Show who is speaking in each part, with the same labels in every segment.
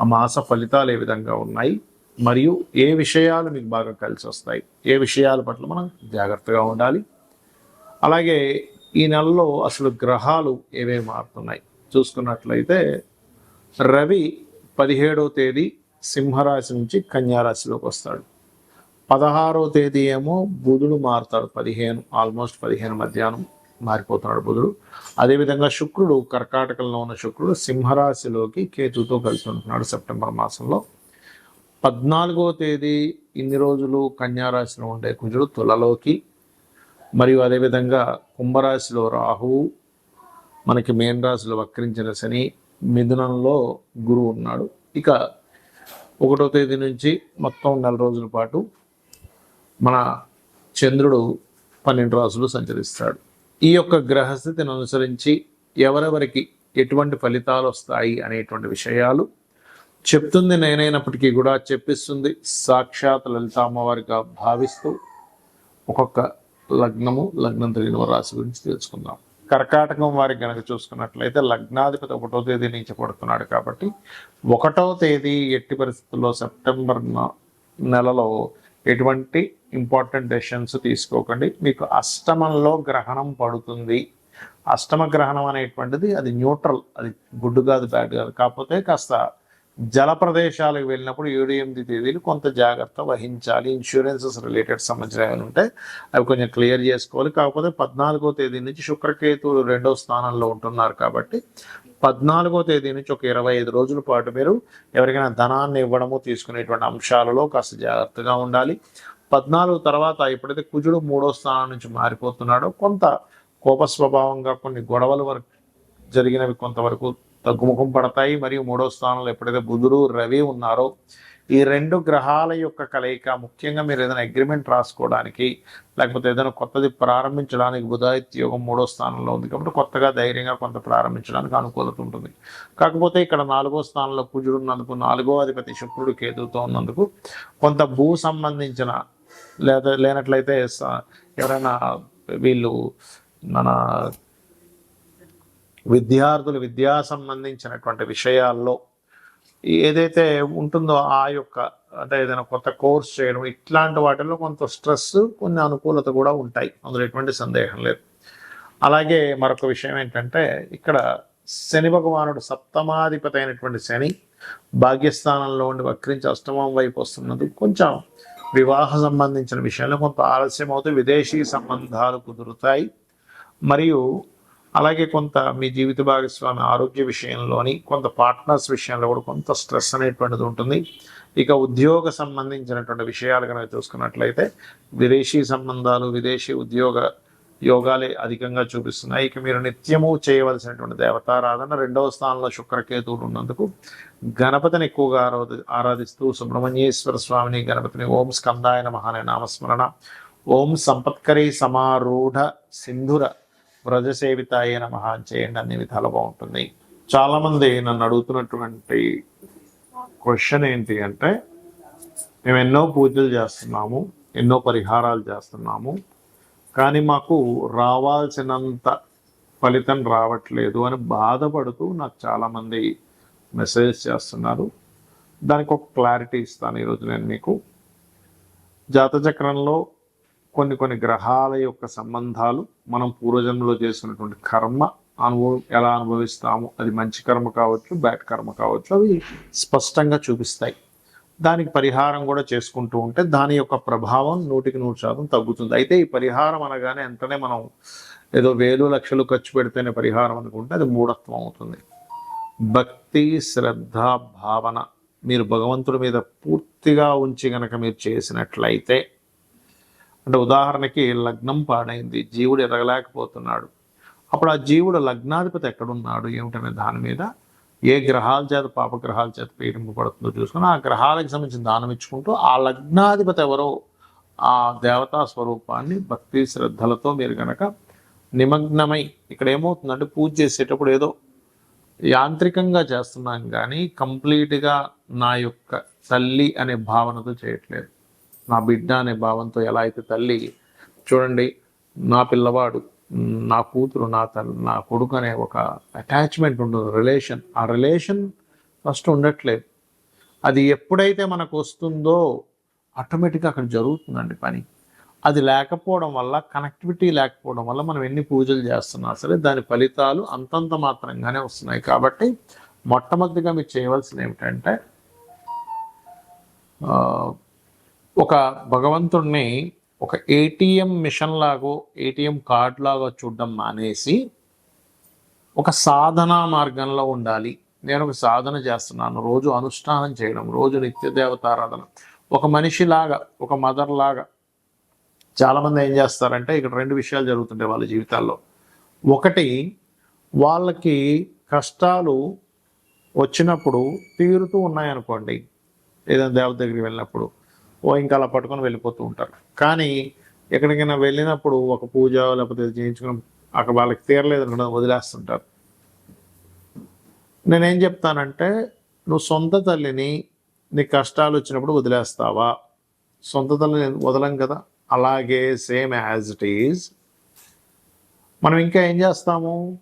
Speaker 1: ఆ మాస ఫలితాలు ఏ విధంగా ఉన్నాయి మరియు ఏ విషయాలు మీకు బాగా కలిసి వస్తాయి ఏ విషయాల పట్ల మనం జాగ్రత్తగా ఉండాలి. అలాగే ఈ నెలలో అసలు గ్రహాలు ఏవే మారుతున్నాయి చూసుకున్నట్లయితే రవి పదిహేడవ తేదీ సింహరాశి నుంచి కన్యారాశిలోకి వస్తాడు. పదహారవ తేదీ ఏమో బుధుడు మారుతాడు పదిహేను ఆల్మోస్ట్ పదిహేను మధ్యాహ్నం. మారిపోతున్నాడు బుధుడు. అదేవిధంగా శుక్రుడు కర్కాటకంలో ఉన్న శుక్రుడు సింహరాశిలోకి కేతుతో కలిసి ఉంటున్నాడు సెప్టెంబర్ మాసంలో. పద్నాలుగో తేదీ ఇన్ని రోజులు కన్యారాశిలో ఉండే కుజుడు తులలోకి. మరియు అదేవిధంగా కుంభరాశిలో రాహువు మనకి మేన్ రాశిలో వక్రించిన శని మిథునంలో గురువు ఉన్నాడు. ఇక ఒకటో తేదీ నుంచి మొత్తం నెల రోజుల పాటు మన చంద్రుడు పన్నెండు రాసులు సంచరిస్తాడు. ఈ యొక్క గ్రహస్థితిని అనుసరించి ఎవరెవరికి ఎటువంటి ఫలితాలు వస్తాయి అనేటువంటి విషయాలు చెప్తుంది నేనైనప్పటికీ కూడా చెప్పిస్తుంది సాక్షాత్ లలిత అమ్మవారిగా భావిస్తూ ఒక్కొక్క లగ్నము లగ్నం తెలియని రాశి గురించి తెలుసుకుందాం. కర్కాటకం వారికి కనుక చూసుకున్నట్లయితే లగ్నాధిపతి ఒకటో తేదీ నుంచి పడుతున్నాడు కాబట్టి ఒకటో తేదీ ఎట్టి పరిస్థితుల్లో సెప్టెంబర్ నెలలో ఎటువంటి ఇంపార్టెంట్ డెసిషన్స్ తీసుకోకండి. మీకు అష్టమంలో గ్రహణం పడుతుంది. అష్టమ గ్రహణం అనేటువంటిది అది న్యూట్రల్ అది గుడ్ కాదు బ్యాడ్ కాదు. కాకపోతే కాస్త జల ప్రదేశాలకు వెళ్ళినప్పుడు ఏడు ఎనిమిది తేదీలు కొంత జాగ్రత్త వహించాలి. ఇన్సూరెన్సెస్ రిలేటెడ్ సంబంధించిన ఏమైనా ఉంటే అవి కొంచెం క్లియర్ చేసుకోవాలి. కాకపోతే పద్నాలుగో తేదీ నుంచి శుక్రకేతువులు రెండో స్థానంలో ఉంటున్నారు కాబట్టి పద్నాలుగో తేదీ నుంచి ఒక ఇరవై ఐదు రోజుల పాటు మీరు ఎవరికైనా ధనాన్ని ఇవ్వడము తీసుకునేటువంటి అంశాలలో కాస్త జాగ్రత్తగా ఉండాలి. పద్నాలుగు తర్వాత ఎప్పుడైతే కుజుడు మూడో స్థానం నుంచి మారిపోతున్నాడో కొంత కోప స్వభావంగా కొన్ని గొడవల వరకు జరిగినవి కొంతవరకు తగ్గుముఖం పడతాయి. మరియు మూడో స్థానంలో ఎప్పుడైతే బుధుడు రవి ఉన్నారో ఈ రెండు గ్రహాల యొక్క కలయిక ముఖ్యంగా మీరు ఏదైనా అగ్రిమెంట్ రాసుకోవడానికి లేకపోతే ఏదైనా కొత్తది ప్రారంభించడానికి బుధాయిత్య యోగం మూడో స్థానంలో ఉంది. కాబట్టి కొత్తగా ధైర్యంగా కొంత ప్రారంభించడానికి అనుకూలత ఉంటుంది. కాకపోతే ఇక్కడ నాలుగో స్థానంలో కుజుడు ఉన్నందుకు నాలుగో అధిపతి శుక్రుడు కేతుతో ఉన్నందుకు కొంత భూ సంబంధించిన లేదా లేనట్లయితే ఎవరైనా వీళ్ళు మన విద్యార్థులు విద్యా సంబంధించినటువంటి విషయాల్లో ఏదైతే ఉంటుందో ఆ యొక్క అంటే ఏదైనా కొత్త కోర్స్ చేయడం ఇట్లాంటి వాటిల్లో కొంత స్ట్రెస్ కొన్ని అనుకూలత కూడా ఉంటాయి. అందులో ఎటువంటి సందేహం లేదు. అలాగే మరొక విషయం ఏంటంటే ఇక్కడ శని భగవానుడు సప్తమాధిపతి అయినటువంటి శని భాగ్యస్థానంలో ఉండి వక్రించి అష్టమం వైపు వస్తున్నది. కొంచెం వివాహ సంబంధించిన విషయంలో కొంత ఆలస్యం అవుతూ విదేశీ సంబంధాలు కుదురుతాయి. మరియు అలాగే కొంత మీ జీవిత భాగస్వామి ఆరోగ్య విషయంలోని కొంత పార్ట్నర్స్ విషయంలో కూడా కొంత స్ట్రెస్ అనేటువంటిది ఉంటుంది. ఇక ఉద్యోగ సంబంధించినటువంటి విషయాలు కనుక చూసుకున్నట్లయితే విదేశీ సంబంధాలు విదేశీ ఉద్యోగ యోగాలే అధికంగా చూపిస్తున్నాయి. ఇక మీరు నిత్యము చేయవలసినటువంటి దేవతారాధన రెండవ స్థానంలో శుక్రకేతువులు ఉన్నందుకు గణపతిని ఎక్కువగా ఆరాధి ఆరాధిస్తూ సుబ్రహ్మణ్యేశ్వర స్వామిని గణపతిని ఓం స్కందాయ నమః అనే నామస్మరణ ఓం సంపత్కరీ సమారూఢ సింధుర వ్రజసేవితాయ అయిన అని చేయండి అన్ని విధాలు బాగుంటుంది. చాలామంది నన్ను అడుగుతున్నటువంటి క్వశ్చన్ ఏంటి అంటే మేము ఎన్నో పూజలు చేస్తున్నాము ఎన్నో పరిహారాలు చేస్తున్నాము కానీ మాకు రావాల్సినంత ఫలితం రావట్లేదు అని బాధపడుతూ నాకు చాలామంది మెసేజ్ చేస్తున్నారు. దానికి ఒక క్లారిటీ ఇస్తాను ఈరోజు నేను మీకు. జాతచక్రంలో కొన్ని కొన్ని గ్రహాల యొక్క సంబంధాలు మనం పూర్వజన్మలో చేసినటువంటి కర్మ అనుభవం ఎలా అనుభవిస్తాము అది మంచి కర్మ కావచ్చు బ్యాడ్ కర్మ కావచ్చు అవి స్పష్టంగా చూపిస్తాయి. దానికి పరిహారం కూడా చేసుకుంటూ ఉంటే దాని యొక్క ప్రభావం నూటికి నూరు శాతం తగ్గుతుంది. అయితే ఈ పరిహారం అనగానే వెంటనే మనం ఏదో వేలు లక్షలు ఖర్చు పెడితేనే పరిహారం అనుకుంటే అది మూఢత్వం అవుతుంది. భక్తి శ్రద్ధ భావన మీరు భగవంతుడి మీద పూర్తిగా ఉంచి గనక మీరు చేసినట్లయితే అంటే ఉదాహరణకి లగ్నం పాడైంది జీవుడు ఎరగలేకపోతున్నాడు అప్పుడు ఆ జీవుడు లగ్నాధిపతి ఎక్కడున్నాడు? ఏమిటనే దాని మీద ఏ గ్రహాల చేత పాపగ్రహాల చేత పీడింపబడుతుందో చూసుకొని ఆ గ్రహాలకు సంబంధించిన దానం ఇచ్చుకుంటూ ఆ లగ్నాధిపతి ఎవరో ఆ దేవతా స్వరూపాన్ని భక్తి శ్రద్ధలతో మీరు గనక నిమగ్నమై ఇక్కడ ఏమవుతుందంటే పూజ చేసేటప్పుడు ఏదో యాంత్రికంగా చేస్తున్నాం కానీ కంప్లీట్గా నా యొక్క తల్లి అనే భావనతో చేయట్లేదు. నా బిడ్డ అనే భావంతో ఎలా అయితే తల్లి చూడండి నా పిల్లవాడు నా కూతురు నా తల్లి నా కొడుకు అనే ఒక అటాచ్మెంట్ ఉంటుంది రిలేషన్ ఆ రిలేషన్ ఫస్ట్ ఉండట్లేదు. అది ఎప్పుడైతే మనకు వస్తుందో ఆటోమేటిక్గా అక్కడ జరుగుతుందండి పని. అది లేకపోవడం వల్ల కనెక్టివిటీ లేకపోవడం వల్ల మనం ఎన్ని పూజలు చేస్తున్నా సరే దాని ఫలితాలు అంతంత మాత్రంగానే వస్తున్నాయి. కాబట్టి మొట్టమొదటిగా మీరు చేయవలసింది ఏమిటంటే ఒక భగవంతుడిని ఒక ఏటీఎం మిషన్ లాగో ఏటీఎం కార్డ్ లాగా చూడడం మానేసి ఒక సాధనా మార్గంలో ఉండాలి. నేను ఒక సాధన చేస్తున్నాను. రోజు అనుష్ఠానం చేయడం రోజు నిత్య దేవతారాధన. ఒక మనిషిలాగా ఒక మదర్ లాగా చాలామంది ఏం చేస్తారంటే ఇక్కడ రెండు విషయాలు జరుగుతుంటాయి వాళ్ళ జీవితాల్లో. ఒకటి వాళ్ళకి కష్టాలు వచ్చినప్పుడు తీరుతూ ఉన్నాయనుకోండి ఏదైనా దేవత దగ్గరికి వెళ్ళినప్పుడు. ఓ ఇంకా అలా పట్టుకొని వెళ్ళిపోతూ ఉంటారు. కానీ ఎక్కడికైనా వెళ్ళినప్పుడు ఒక పూజ లేకపోతే చేయించుకుని అక్కడ వాళ్ళకి తీరలేదు అనుకున్న వదిలేస్తుంటారు. నేనేం చెప్తానంటే నువ్వు సొంత తల్లిని నీ కష్టాలు వచ్చినప్పుడు వదిలేస్తావా? సొంత తల్లిని వదలం కదా? అలాగే సేమ్ యాజ్ ఇట్ ఈజ్. మనం ఇంకా ఏం చేస్తాము?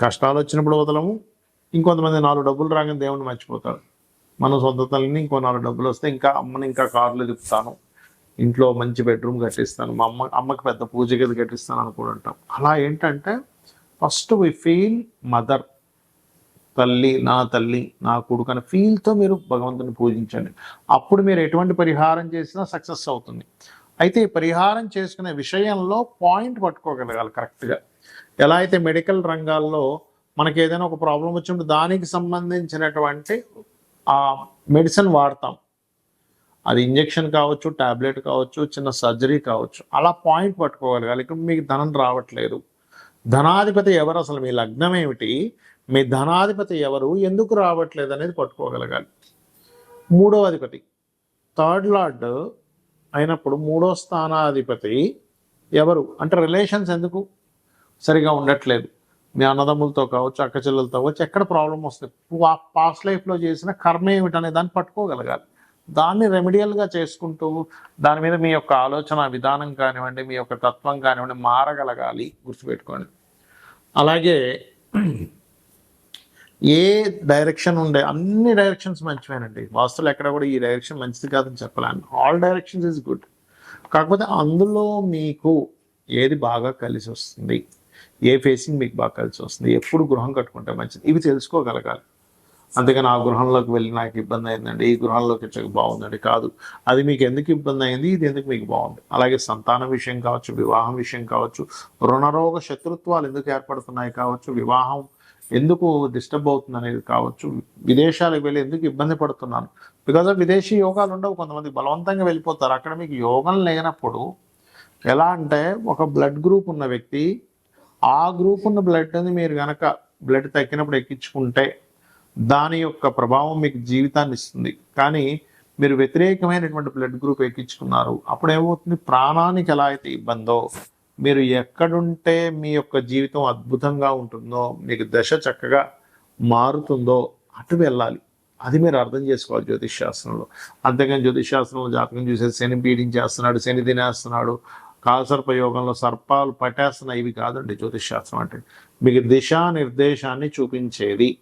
Speaker 1: కష్టాలు వచ్చినప్పుడు వదలము. ఇంకొంతమంది నాలుగు డబ్బులు రాగానే దేవుణ్ణి మర్చిపోతారు. మన సొంత తల్లిని ఇంకో నాలుగు డబ్బులు వస్తే ఇంకా అమ్మని ఇంకా కార్లు తిప్పుతాను. ఇంట్లో మంచి బెడ్రూమ్ కట్టిస్తాను. మా అమ్మ అమ్మకి పెద్ద పూజ గది కట్టిస్తాను అనుకుంటాం అలా ఏంటంటే ఫస్ట్ వి ఫీల్ మదర్ తల్లి నా తల్లి నా కొడుకు అనే ఫీల్తో మీరు భగవంతుని పూజించండి. అప్పుడు మీరు ఎటువంటి పరిహారం చేసినా సక్సెస్ అవుతుంది. అయితే ఈ పరిహారం చేసుకునే విషయంలో పాయింట్ పట్టుకోగలగాలి కరెక్ట్గా. ఎలా అయితే మెడికల్ రంగాల్లో మనకి ఏదైనా ఒక ప్రాబ్లం వచ్చినప్పుడు దానికి సంబంధించినటువంటి ఆ మెడిసిన్ వాడతాం. అది ఇంజెక్షన్ కావచ్చు టాబ్లెట్ కావచ్చు చిన్న సర్జరీ కావచ్చు. అలా పాయింట్ పట్టుకోగలగాలి ఇక్కడ మీకు ధనం రావట్లేదు. ధనాధిపతి ఎవరు? అసలు మీ లగ్నం ఏమిటి? మీ ధనాధిపతి ఎవరు? ఎందుకు రావట్లేదు అనేది పట్టుకోగలగాలి. మూడో అధిపతి. థర్డ్ లార్డ్ అయినప్పుడు మూడో స్థానాధిపతి ఎవరు? అంటే రిలేషన్స్ ఎందుకు? సరిగా ఉండట్లేదు. మీ అన్నదమ్ములతో కావచ్చు అక్క చెల్లెలతో కావచ్చు ఎక్కడ ప్రాబ్లం వస్తుంది పాస్ట్ లైఫ్లో చేసిన కర్మ ఏమిటనే దాన్ని పట్టుకోగలగాలి. దాన్ని రెమెడియల్గా చేసుకుంటూ దాని మీద మీ యొక్క ఆలోచన విధానం కానివ్వండి మీ యొక్క తత్వం కానివ్వండి మారగలగాలి గుర్తుపెట్టుకోండి. అలాగే ఏ డైరెక్షన్ ఉండే అన్ని డైరెక్షన్స్ మంచివేనండి. వాస్తులు ఎక్కడ కూడా ఈ డైరెక్షన్ మంచిది కాదని చెప్పలేను. ఆల్ డైరెక్షన్స్ ఇస్ గుడ్ కాకపోతే అందులో మీకు ఏది బాగా కలిసి వస్తుంది? ఏ ఫేసింగ్ మీకు బాగా కలిసి వస్తుంది ఎప్పుడు గృహం కట్టుకుంటే మంచిది. ఇవి తెలుసుకోగలగాలి. అందుకని ఆ గృహంలోకి వెళ్ళి నాకు ఇబ్బంది అయిందండి ఈ గృహంలోకి వచ్చాక బాగుందండి కాదు. అది మీకు ఎందుకు ఇబ్బంది అయింది ఇది ఎందుకు మీకు బాగుంది? అలాగే సంతాన విషయం కావచ్చు వివాహం విషయం కావచ్చు రుణరోగ శత్రుత్వాలు ఎందుకు ఏర్పడుతున్నాయి కావచ్చు వివాహం ఎందుకు డిస్టర్బ్ అవుతుంది అనేది కావచ్చు విదేశాలకు వెళ్ళి ఎందుకు ఇబ్బంది పడుతున్నాను? బికాజ్ ఆఫ్ విదేశీ యోగాలు ఉండవు కొంతమంది బలవంతంగా వెళ్ళిపోతారు. అక్కడ మీకు యోగం లేనప్పుడు ఎలా అంటే ఒక బ్లడ్ గ్రూప్ ఉన్న వ్యక్తి ఆ గ్రూప్ ఉన్న బ్లడ్ని మీరు కనుక బ్లడ్ తగ్గినప్పుడు ఎక్కించుకుంటే దాని యొక్క ప్రభావం మీకు జీవితాన్ని ఇస్తుంది. కానీ మీరు వ్యతిరేకమైనటువంటి బ్లడ్ గ్రూప్ ఎక్కించుకున్నారు. అప్పుడు ఏమవుతుంది? ప్రాణానికి ఎలా అయితే ఇబ్బందో మీరు ఎక్కడుంటే మీ యొక్క జీవితం అద్భుతంగా ఉంటుందో మీకు దశ చక్కగా మారుతుందో అటు వెళ్ళాలి. అది మీరు అర్థం చేసుకోవాలి జ్యోతిష్ శాస్త్రంలో. అంతేకాని జ్యోతిష్ శాస్త్రంలో జాతకం చూసే శని పీడించేస్తున్నాడు శని తినేస్తున్నాడు కాలసర్పయోగంలో సర్పాలు పట్టేస్తున్నాయి ఇవి కాదండి జ్యోతిష్ శాస్త్రం అంటే. మీకు దిశా నిర్దేశాన్ని చూపించేది.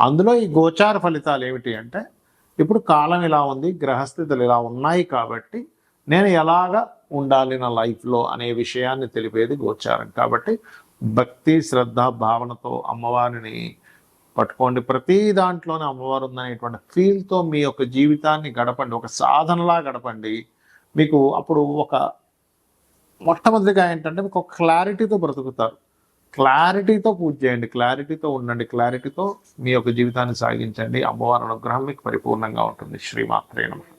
Speaker 1: అందులో ఈ గోచార ఫలితాలు ఏమిటి అంటే ఇప్పుడు కాలం ఇలా ఉంది గ్రహస్థితులు ఇలా ఉన్నాయి కాబట్టి నేను ఎలాగా ఉండాలి నా లైఫ్లో అనే విషయాన్ని తెలిపేది గోచారం. కాబట్టి భక్తి శ్రద్ధ భావనతో అమ్మవారిని పట్టుకోండి. ప్రతి దాంట్లోనే అమ్మవారు ఉందనేటువంటి ఫీల్తో మీ యొక్క జీవితాన్ని గడపండి. ఒక సాధనలా గడపండి. మీకు అప్పుడు ఒక మొట్టమొదటిగా ఏంటంటే మీకు ఒక క్లారిటీతో బ్రతుకుతారు. క్లారిటీతో పూజ చేయండి. క్లారిటీతో ఉండండి. క్లారిటీతో మీ యొక్క జీవితాన్ని సాగించండి. అమ్మవారి అనుగ్రహం మీకు పరిపూర్ణంగా ఉంటుంది. శ్రీమాత్రే నమః.